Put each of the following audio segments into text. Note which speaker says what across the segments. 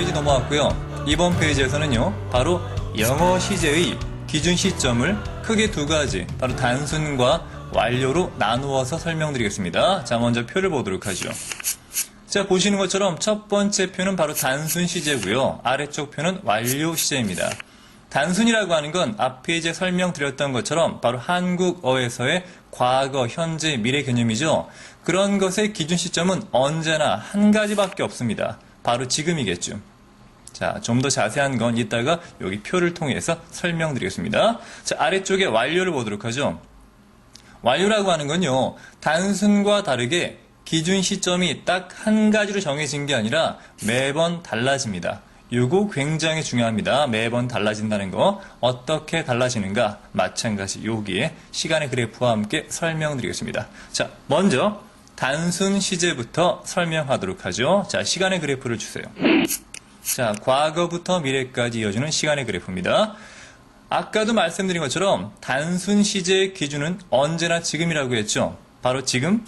Speaker 1: 페이지 넘어왔고요. 이번 페이지에서는요, 바로 영어 시제의 기준 시점을 크게 두 가지, 바로 단순과 완료로 나누어서 설명드리겠습니다. 자, 먼저 표를 보도록 하죠. 자, 보시는 것처럼 첫 번째 표는 바로 단순 시제고요. 아래쪽 표는 완료 시제입니다. 단순이라고 하는 건 앞에 이제 설명드렸던 것처럼 바로 한국어에서의 과거, 현재, 미래 개념이죠. 그런 것의 기준 시점은 언제나 한 가지밖에 없습니다. 바로 지금이겠죠. 자, 좀 더 자세한 건 이따가 여기 표를 통해서 설명드리겠습니다. 자, 아래쪽에 완료를 보도록 하죠. 완료라고 하는 건요, 단순과 다르게 기준 시점이 딱 한 가지로 정해진 게 아니라 매번 달라집니다. 요거 굉장히 중요합니다. 매번 달라진다는 거. 어떻게 달라지는가? 마찬가지 여기에 시간의 그래프와 함께 설명드리겠습니다. 자, 먼저 단순 시제부터 설명하도록 하죠. 자, 시간의 그래프를 주세요. 자, 과거부터 미래까지 이어지는 시간의 그래프입니다. 아까도 말씀드린 것처럼 단순 시제의 기준은 언제나 지금이라고 했죠. 바로 지금,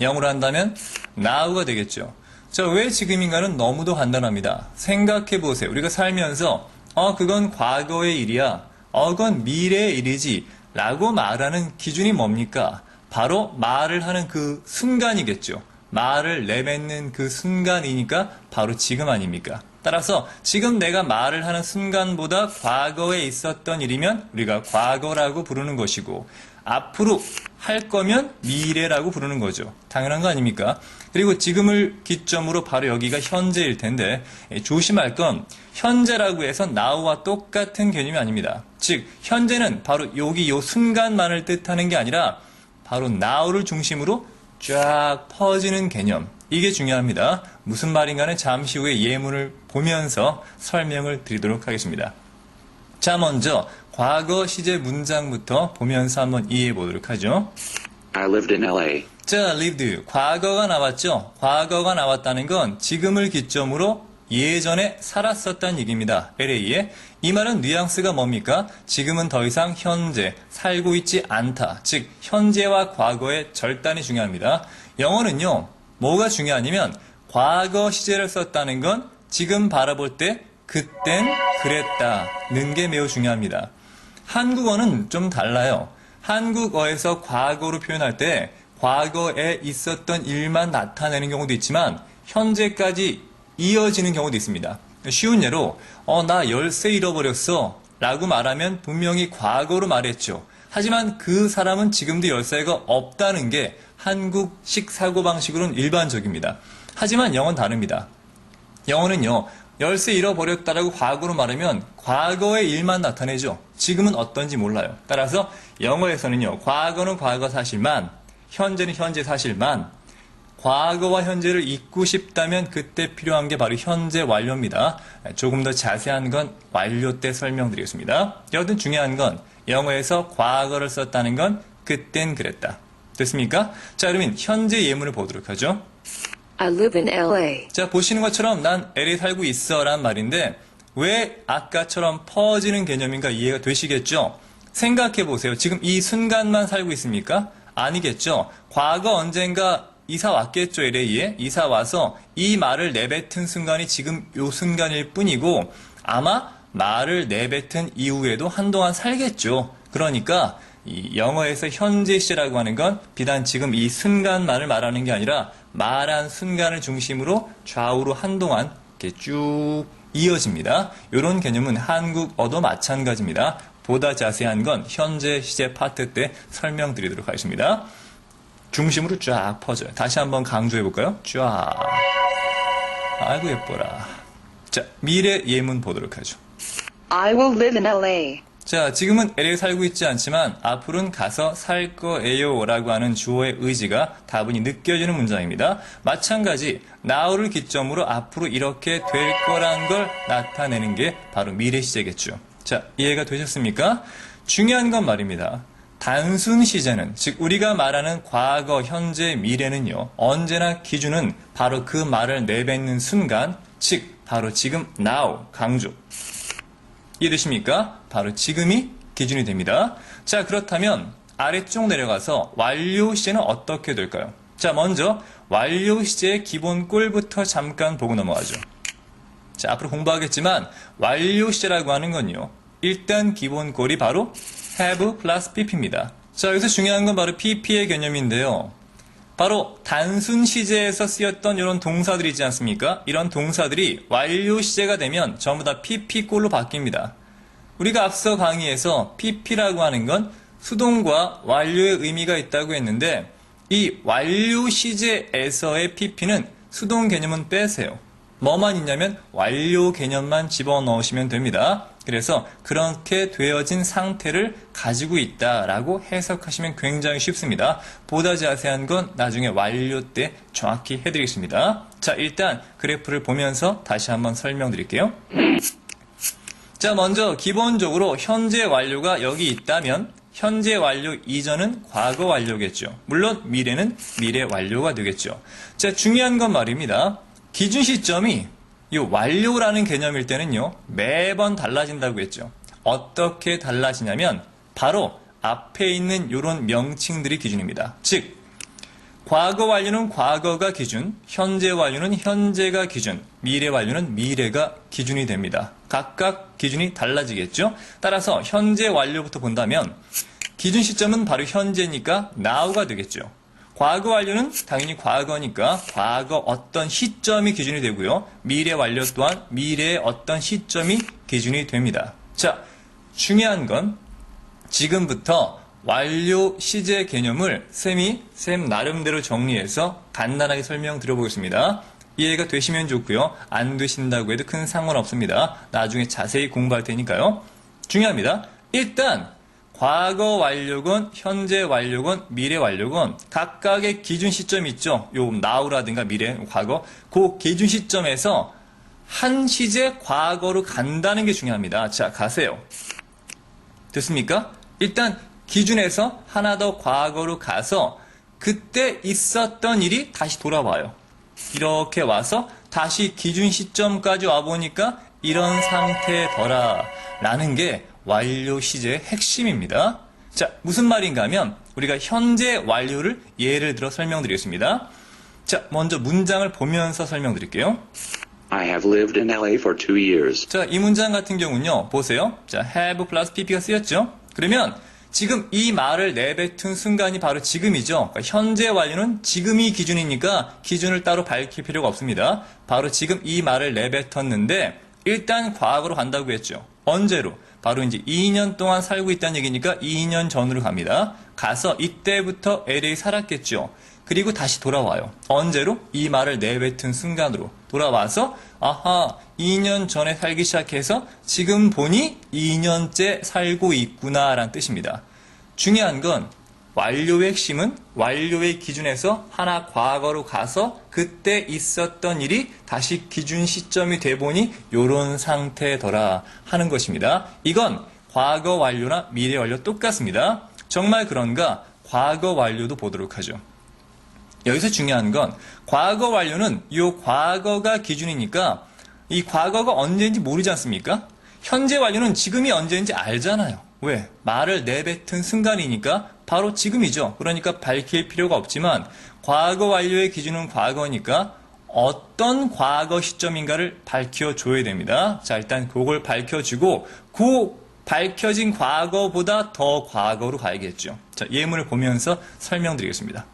Speaker 1: 영어로 한다면 now가 되겠죠. 자, 왜 지금인가는 너무도 간단합니다. 생각해 보세요. 우리가 살면서 어, 그건 과거의 일이야. 어, 그건 미래의 일이지. 라고 말하는 기준이 뭡니까? 바로 말을 하는 그 순간이겠죠. 말을 내뱉는 그 순간이니까 바로 지금 아닙니까? 따라서 지금 내가 말을 하는 순간보다 과거에 있었던 일이면 우리가 과거라고 부르는 것이고 앞으로 할 거면 미래라고 부르는 거죠. 당연한 거 아닙니까? 그리고 지금을 기점으로 바로 여기가 현재일 텐데 예, 조심할 건 현재라고 해서 now와 똑같은 개념이 아닙니다. 즉 현재는 바로 여기 요 순간만을 뜻하는 게 아니라 바로 now를 중심으로 쫙 퍼지는 개념. 이게 중요합니다. 무슨 말인가는 잠시 후에 예문을 보면서 설명을 드리도록 하겠습니다. 자, 먼저 과거 시제 문장부터 보면서 한번 이해해 보도록 하죠.
Speaker 2: I lived in LA.
Speaker 1: 자, lived. 과거가 나왔죠? 과거가 나왔다는 건 지금을 기점으로 예전에 살았었다는 얘기입니다. LA에. 이 말은 뉘앙스가 뭡니까? 지금은 더 이상 현재, 살고 있지 않다. 즉, 현재와 과거의 절단이 중요합니다. 영어는요, 뭐가 중요하냐면, 과거 시제를 썼다는 건 지금 바라볼 때, 그땐 그랬다는 게 매우 중요합니다. 한국어는 좀 달라요. 한국어에서 과거로 표현할 때 과거에 있었던 일만 나타내는 경우도 있지만 현재까지 이어지는 경우도 있습니다. 쉬운 예로 어, 나 열쇠 잃어버렸어 라고 말하면 분명히 과거로 말했죠. 하지만 그 사람은 지금도 열쇠가 없다는 게 한국식 사고방식으로는 일반적입니다. 하지만 영어는 다릅니다. 영어는요, 열쇠 잃어버렸다라고 과거로 말하면 과거의 일만 나타내죠. 지금은 어떤지 몰라요. 따라서 영어에서는요, 과거는 과거 사실만, 현재는 현재 사실만, 과거와 현재를 잊고 싶다면 그때 필요한 게 바로 현재 완료입니다. 조금 더 자세한 건 완료 때 설명드리겠습니다. 여튼 중요한 건 영어에서 과거를 썼다는 건 그땐 그랬다. 됐습니까? 자, 그러면 현재 예문을 보도록 하죠.
Speaker 3: I live in LA.
Speaker 1: 자, 보시는 것처럼 난 LA 살고 있어 란 말인데 왜 아까처럼 퍼지는 개념인가 이해가 되시겠죠? 생각해 보세요. 지금 이 순간만 살고 있습니까? 아니겠죠. 과거 언젠가 이사 왔겠죠, LA에. 이사 와서 이 말을 내뱉은 순간이 지금 요 순간일 뿐이고 아마 말을 내뱉은 이후에도 한동안 살겠죠. 그러니까 이 영어에서 현재 시제라고 하는 건 비단 지금 이 순간만을 말하는 게 아니라 말한 순간을 중심으로 좌우로 한동안 이렇게 쭉 이어집니다. 이런 개념은 한국어도 마찬가지입니다. 보다 자세한 건 현재 시제 파트 때 설명드리도록 하겠습니다. 중심으로 쫙 퍼져요. 다시 한번 강조해 볼까요? 쫙. 아이고 예뻐라. 자, 미래 예문 보도록 하죠.
Speaker 3: I will live in LA.
Speaker 1: 자, 지금은 LA에 살고 있지 않지만 앞으로는 가서 살 거예요 라고 하는 주어의 의지가 다분히 느껴지는 문장입니다. 마찬가지 now를 기점으로 앞으로 이렇게 될 거란 걸 나타내는 게 바로 미래 시제겠죠. 자, 이해가 되셨습니까? 중요한 건 말입니다. 단순 시제는 즉 우리가 말하는 과거, 현재, 미래는요. 언제나 기준은 바로 그 말을 내뱉는 순간, 즉 바로 지금 now 강조. 이해되십니까? 바로 지금이 기준이 됩니다. 자, 그렇다면 아래쪽 내려가서 완료 시제는 어떻게 될까요? 자, 먼저 완료 시제의 기본 꼴부터 잠깐 보고 넘어가죠. 자, 앞으로 공부하겠지만 완료 시제라고 하는 건요. 일단 기본 꼴이 바로 have 플러스 pp입니다. 자, 여기서 중요한 건 바로 pp의 개념인데요. 바로 단순 시제에서 쓰였던 이런 동사들이 있지 않습니까? 이런 동사들이 완료 시제가 되면 전부 다 pp꼴로 바뀝니다. 우리가 앞서 강의에서 pp라고 하는 건 수동과 완료의 의미가 있다고 했는데 이 완료 시제에서의 pp는 수동 개념은 빼세요. 뭐만 있냐면 완료 개념만 집어넣으시면 됩니다. 그래서 그렇게 되어진 상태를 가지고 있다라고 해석하시면 굉장히 쉽습니다. 보다 자세한 건 나중에 완료 때 정확히 해드리겠습니다. 자, 일단 그래프를 보면서 다시 한번 설명드릴게요. 자, 먼저 기본적으로 현재 완료가 여기 있다면 현재 완료 이전은 과거 완료겠죠. 물론 미래는 미래 완료가 되겠죠. 자, 중요한 건 말입니다. 기준 시점이 이 완료라는 개념일 때는요. 매번 달라진다고 했죠. 어떻게 달라지냐면 바로 앞에 있는 이런 명칭들이 기준입니다. 즉 과거 완료는 과거가 기준, 현재 완료는 현재가 기준, 미래 완료는 미래가 기준이 됩니다. 각각 기준이 달라지겠죠? 따라서 현재 완료부터 본다면 기준 시점은 바로 현재니까 now가 되겠죠. 과거 완료는 당연히 과거니까 과거 어떤 시점이 기준이 되고요. 미래 완료 또한 미래의 어떤 시점이 기준이 됩니다. 자, 중요한 건 지금부터 완료 시제 개념을 쌤이 쌤 나름대로 정리해서 간단하게 설명 드려보겠습니다. 이해가 되시면 좋고요. 안 되신다고 해도 큰 상관없습니다. 나중에 자세히 공부할 테니까요. 중요합니다. 일단 과거 완료건, 현재 완료건, 미래 완료건 각각의 기준 시점이 있죠. 요 now라든가 미래, 과거. 그 기준 시점에서 한 시제 과거로 간다는 게 중요합니다. 자, 가세요. 됐습니까? 일단 기준에서 하나 더 과거로 가서 그때 있었던 일이 다시 돌아와요. 이렇게 와서 다시 기준 시점까지 와보니까 이런 상태더라 라는 게 완료 시제의 핵심입니다. 자, 무슨 말인가 하면 우리가 현재 완료를 예를 들어 설명드리겠습니다. 자, 먼저 문장을 보면서 설명드릴게요.
Speaker 2: I have lived in LA for two years.
Speaker 1: 자, 이 문장 같은 경우는요, 보세요. 자, have 플러스 pp가 쓰였죠? 그러면 지금 이 말을 내뱉은 순간이 바로 지금이죠. 그러니까 현재 완료는 지금이 기준이니까 기준을 따로 밝힐 필요가 없습니다. 바로 지금 이 말을 내뱉었는데 일단 과거로 간다고 했죠. 언제로? 바로 이제 2년 동안 살고 있다는 얘기니까 2년 전으로 갑니다. 가서 이때부터 LA 살았겠죠. 그리고 다시 돌아와요. 언제로? 이 말을 내뱉은 순간으로 돌아와서 아하 2년 전에 살기 시작해서 지금 보니 2년째 살고 있구나라는 뜻입니다. 중요한 건 완료의 핵심은 완료의 기준에서 하나 과거로 가서 그때 있었던 일이 다시 기준 시점이 돼 보니 요런 상태더라 하는 것입니다. 이건 과거 완료나 미래 완료 똑같습니다. 정말 그런가? 과거 완료도 보도록 하죠. 여기서 중요한 건 과거 완료는 이 과거가 기준이니까 이 과거가 언제인지 모르지 않습니까? 현재 완료는 지금이 언제인지 알잖아요. 왜? 말을 내뱉은 순간이니까 바로 지금이죠. 그러니까 밝힐 필요가 없지만 과거 완료의 기준은 과거니까 어떤 과거 시점인가를 밝혀줘야 됩니다. 자, 일단 그걸 밝혀주고 그 밝혀진 과거보다 더 과거로 가야겠죠. 자, 예문을 보면서 설명드리겠습니다.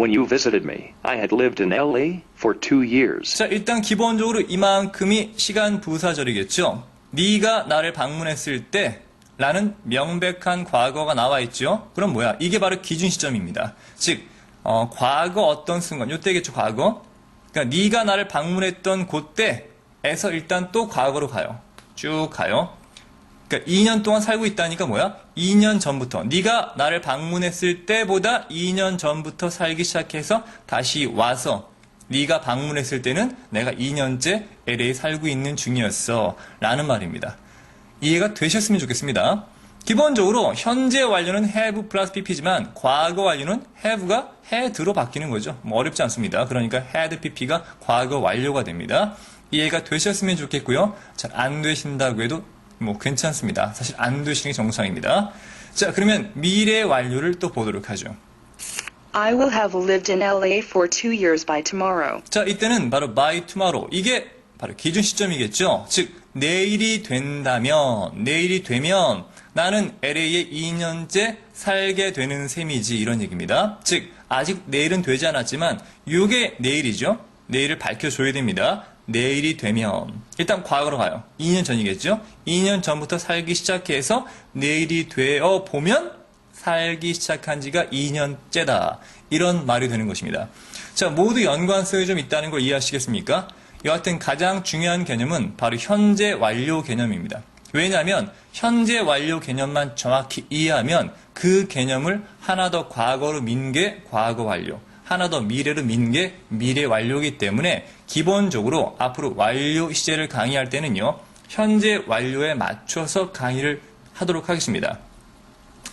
Speaker 4: When you visited me, I had lived in LA for two years.
Speaker 1: 자, 일단 기본적으로 이만큼이 시간 부사절이겠죠. 네가 나를 방문했을 때 라는 명백한 과거가 나와 있죠. 그럼 뭐야? 이게 바로 기준 시점입니다. 즉, 어, 과거 어떤 순간, 요때겠죠, 과거. 그러니까 네가 나를 방문했던 그때에서 일단 또 과거로 가요. 쭉 가요. 그러니까 2년 동안 살고 있다니까 뭐야? 2년 전부터 네가 나를 방문했을 때보다 2년 전부터 살기 시작해서 다시 와서 네가 방문했을 때는 내가 2년째 LA 살고 있는 중이었어 라는 말입니다. 이해가 되셨으면 좋겠습니다. 기본적으로 현재 완료는 have 플러스 pp지만 과거 완료는 have가 had로 바뀌는 거죠. 뭐 어렵지 않습니다. 그러니까 had pp가 과거 완료가 됩니다. 이해가 되셨으면 좋겠고요. 잘 안 되신다고 해도 뭐 괜찮습니다. 사실 안 되시는 게 정상입니다. 자, 그러면 미래 완료를 또 보도록 하죠.
Speaker 3: I will have lived in LA for two years by tomorrow.
Speaker 1: 자, 이때는 바로 by tomorrow. 이게 바로 기준 시점이겠죠. 즉 내일이 된다면 내일이 되면 나는 LA에 2년째 살게 되는 셈이지 이런 얘기입니다. 즉 아직 내일은 되지 않았지만 이게 내일이죠. 내일을 밝혀줘야 됩니다. 내일이 되면 일단 과거로 가요. 2년 전이겠죠. 2년 전부터 살기 시작해서 내일이 되어 보면 살기 시작한 지가 2년째다. 이런 말이 되는 것입니다. 자, 모두 연관성이 좀 있다는 걸 이해하시겠습니까? 여하튼 가장 중요한 개념은 바로 현재 완료 개념입니다. 왜냐하면 현재 완료 개념만 정확히 이해하면 그 개념을 하나 더 과거로 민 게 과거 완료, 하나 더 미래로 민 게 미래 완료이기 때문에 기본적으로 앞으로 완료 시제를 강의할 때는요, 현재 완료에 맞춰서 강의를 하도록 하겠습니다.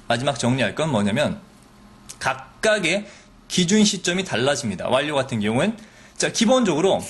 Speaker 1: 마지막 정리할 건 뭐냐면 각각의 기준 시점이 달라집니다. 완료 같은 경우는 자 기본적으로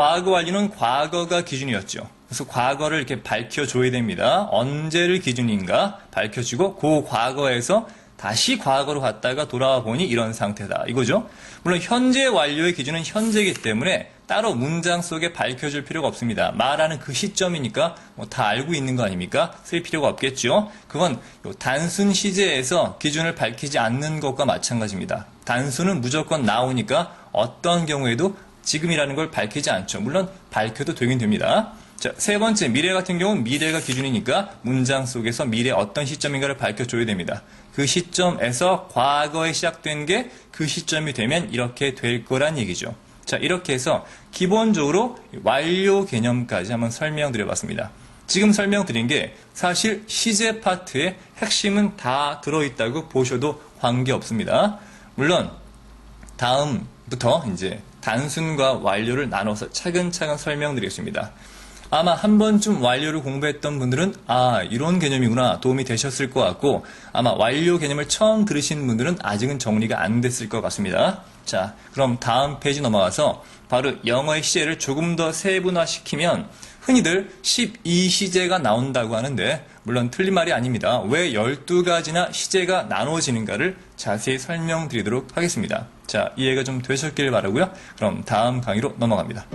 Speaker 1: 과거 완료는 과거가 기준이었죠. 그래서 과거를 이렇게 밝혀줘야 됩니다. 언제를 기준인가 밝혀주고 그 과거에서 다시 과거로 갔다가 돌아와 보니 이런 상태다. 이거죠. 물론 현재 완료의 기준은 현재이기 때문에 따로 문장 속에 밝혀줄 필요가 없습니다. 말하는 그 시점이니까 뭐 다 알고 있는 거 아닙니까? 쓸 필요가 없겠죠. 그건 요 단순 시제에서 기준을 밝히지 않는 것과 마찬가지입니다. 단순은 무조건 나오니까 어떤 경우에도 지금이라는 걸 밝히지 않죠. 물론 밝혀도 되긴 됩니다. 자, 세 번째, 미래 같은 경우는 미래가 기준이니까 문장 속에서 미래 어떤 시점인가를 밝혀줘야 됩니다. 그 시점에서 과거에 시작된 게 그 시점이 되면 이렇게 될 거란 얘기죠. 자, 이렇게 해서 기본적으로 완료 개념까지 한번 설명드려 봤습니다. 지금 설명드린 게 사실 시제 파트의 핵심은 다 들어있다고 보셔도 관계없습니다. 물론 다음부터 이제 단순과 완료를 나눠서 차근차근 설명드리겠습니다. 아마 한 번쯤 완료를 공부했던 분들은 아 이런 개념이구나 도움이 되셨을 것 같고 아마 완료 개념을 처음 들으신 분들은 아직은 정리가 안 됐을 것 같습니다. 자 그럼 다음 페이지 넘어가서 바로 영어의 시제를 조금 더 세분화시키면 흔히들 12시제가 나온다고 하는데 물론 틀린 말이 아닙니다. 왜 12가지나 시제가 나눠지는가를 자세히 설명드리도록 하겠습니다. 자 이해가 좀 되셨길 바라고요. 그럼 다음 강의로 넘어갑니다.